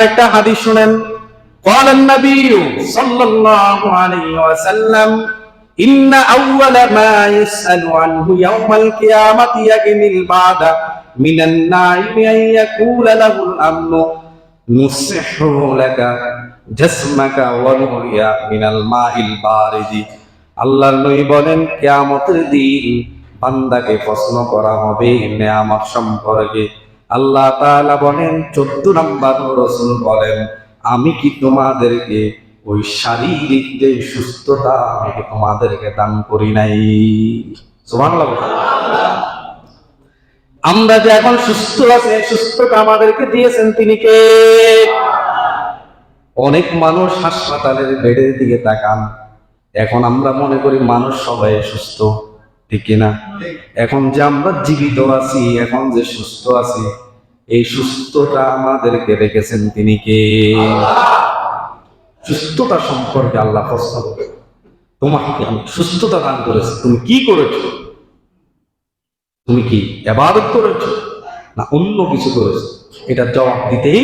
একটা হাদিস শুনেন قال النبي صلى الله عليه وسلم إن أول ما يسأل عنه يوم القيامة يجني البعد من النعيم أن يقول له الأمن نصح لك جسمك ونريا من الماء البارد আল্লাহর নবী বলেন কিয়ামতের দিন বান্দাকে প্রশ্ন করা হবে নেয়ামত সম্পর্কে আল্লাহ তাআলা বলেন, চোদ্দ নম্বর রসুল বলেন, আমি কি তোমাদেরকে ওই শারীরিক যে সুস্থতা, আমি কি তোমাদেরকে দান করি নাই? আমরা যে এখন সুস্থ আছে সুস্থতা আমাদেরকে দিয়েছেন তিনি কে? অনেক মানুষ হাসপাতালের বেডের দিকে তাকান। এখন আমরা মনে করি, মানুষ সবাই সুস্থ। ঠিক কিনা? এখন যে আমরা জীবিত আছি, এখন যে সুস্থ আছি, এই সুস্থতা আমাদেরকে রেখেছেন তিনি কে? সুস্থতা সম্পর্কে আল্লাহ প্রশ্ন তোমাকে আমি সুস্থতা দান করেছি। তুমি কি করেছ? তুমি কি এবাদত করেছ? না অন্য কিছু করেছ? এটা জবাব দিতেই